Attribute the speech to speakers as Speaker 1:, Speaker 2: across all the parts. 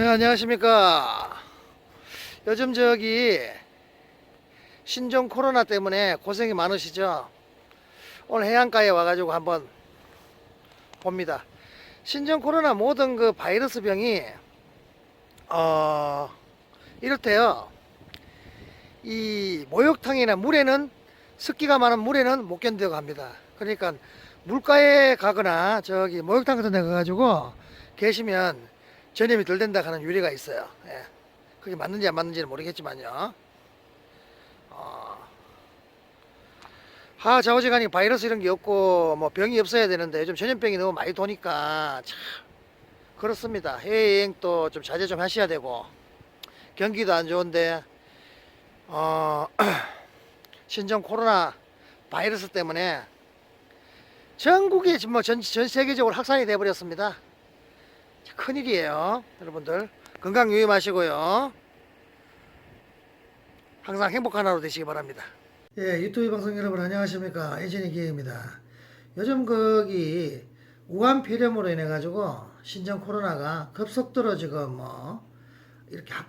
Speaker 1: 네, 안녕하십니까. 요즘 저기 신종 코로나 때문에 고생이 많으시죠? 오늘 해안가에 와가지고 한번 봅니다. 신종 코로나 모든 그 바이러스 병이 어 이렇대요. 이 목욕탕이나 물에는 습기가 많은 물에는 못 견뎌 갑니다. 그러니까 물가에 가거나 저기 목욕탕 같은 데 가가지고 계시면 전염이 덜 된다 하는 유래가 있어요. 예. 그게 맞는지 안 맞는지는 모르겠지만요. 어, 하 좌우지간이 바이러스 이런 게 없고 뭐 병이 없어야 되는데 요즘 전염병이 너무 많이 도니까 참 그렇습니다. 해외여행도 좀 자제 좀 하셔야 되고 경기도 안 좋은데 어, 신종 코로나 바이러스 때문에 전국에 지금 뭐 전 전 세계적으로 확산이 돼 버렸습니다. 큰일이에요. 여러분들 건강 유의하시고요. 항상 행복한 하루 되시기 바랍니다. 예, 유튜브 방송 여러분 안녕하십니까? 에이전이 기회입니다. 요즘 거기 우한 폐렴으로 인해 가지고 신종 코로나가 급속도로 지금 뭐 이렇게 학,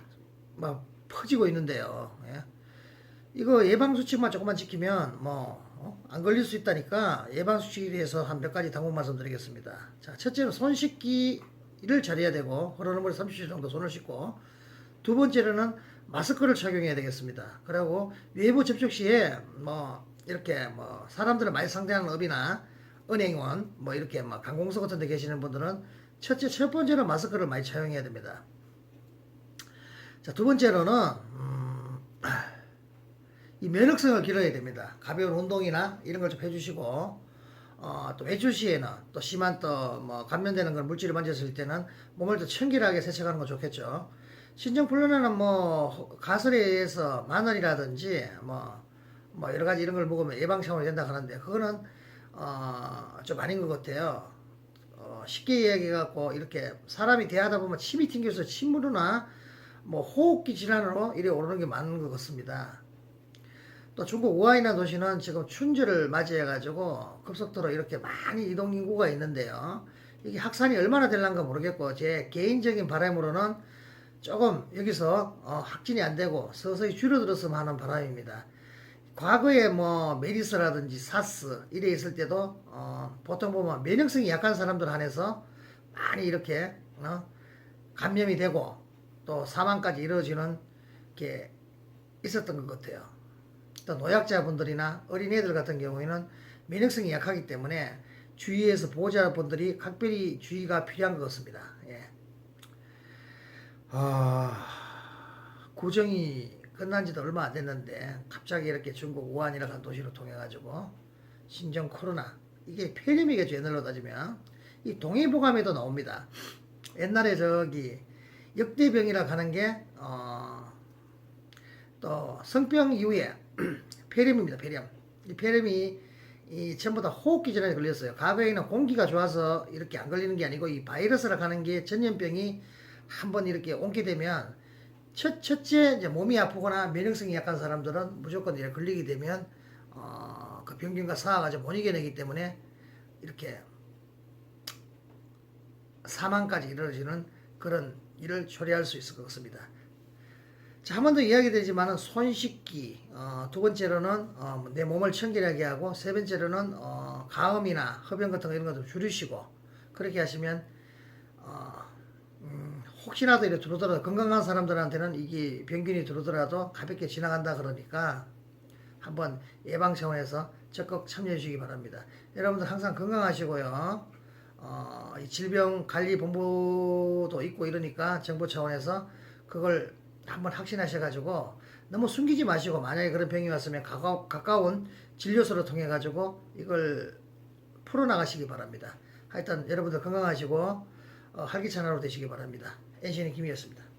Speaker 1: 막 퍼지고 있는데요. 예. 이거 예방 수칙만 조금만 지키면 뭐 안 걸릴 수 있다니까 예방 수칙에 대해서 한 몇 가지 당부 말씀드리겠습니다. 자, 첫째로 손 씻기 를 잘해야 되고 흐르는 물에 30초 정도 손을 씻고 두 번째로는 마스크를 착용해야 되겠습니다. 그리고 외부 접촉 시에 뭐 이렇게 뭐 사람들을 많이 상대하는 업이나 은행원 뭐 이렇게 뭐 관공서 같은 데 계시는 분들은 첫째 첫 번째로 마스크를 많이 착용해야 됩니다. 자, 두 번째로는 음, 이 면역성을 길러야 됩니다. 가벼운 운동이나 이런 걸 좀 해주시고 어, 또 외출 시에는 또 심한 또 뭐 감염되는 그런 물질을 만졌을 때는 몸을 더 청결하게 세척하는 거 좋겠죠. 신종플루나는 뭐 가설에 의해서 마늘이라든지 뭐, 뭐 여러 가지 이런 걸 먹으면 예방차원이 된다 하는데 그거는 어, 좀 아닌 것 같아요. 어, 쉽게 이야기해갖고 이렇게 사람이 대하다 보면 침이 튕겨서 침으로나 뭐 호흡기 질환으로 이래 오르는 게 많은 것 같습니다. 또 중국 우하이나 도시는 지금 춘절을 맞이해가지고 급속도로 이렇게 많이 이동 인구가 있는데요. 이게 확산이 얼마나 될란가 모르겠고 제 개인적인 바람으로는 조금 여기서 어, 확진이 안 되고 서서히 줄어들었으면 하는 바람입니다. 과거에 뭐 메리스라든지 사스 이래 있을 때도 어, 보통 보면 면역성이 약한 사람들 한해서 많이 이렇게 어, 감염이 되고 또 사망까지 이루어지는 게 있었던 것 같아요. 또 노약자분들이나 어린애들 같은 경우에는 면역성이 약하기 때문에 주위에서 보호자분들이 각별히 주의가 필요한 것 같습니다. 예. 아, 구정이 끝난 지도 얼마 안 됐는데 갑자기 이렇게 중국 우한이라는 도시를 통해 가지고 신종 코로나 이게 폐렴이겠죠 옛날로 따지면 이 동해보감에도 나옵니다. 옛날에 저기 역대병이라 하는 게 어, 또 성병 이후에 폐렴입니다. 폐렴. 이 폐렴이 이 전부 다 호흡기 질환에 걸렸어요. 과거에는 공기가 좋아서 이렇게 안 걸리는 게 아니고 이 바이러스라 하는 게 전염병이 한번 이렇게 옮게 되면 첫, 첫째 이제 몸이 아프거나 면역성이 약한 사람들은 무조건 이렇게 걸리게 되면 어, 그 병균과 싸워가지고 못 이겨내기 때문에 이렇게 사망까지 이루어지는 그런 일을 초래할 수 있을 것 같습니다. 자, 한 번 더 이야기 되지만은 손 씻기, 어, 두 번째로는 어, 내 몸을 청결하게 하고, 세 번째로는 어, 가음이나 흡연 같은 거 이런 것도 줄이시고, 그렇게 하시면 어, 음, 혹시라도 이렇게 들어오더라도 건강한 사람들한테는 이게 병균이 들어오더라도 가볍게 지나간다 그러니까 한번 예방 차원에서 적극 참여해 주시기 바랍니다. 여러분들 항상 건강하시고요. 어, 이 질병 관리 본부도 있고 이러니까 정부 차원에서 그걸 한번 확신하셔가지고 너무 숨기지 마시고 만약에 그런 병이 왔으면 가까, 가까운 진료소를 통해 가지고 이걸 풀어나가시기 바랍니다. 하여튼 여러분들 건강하시고 어, 활기찬 하루 되시기 바랍니다. 엔신의 김이었습니다.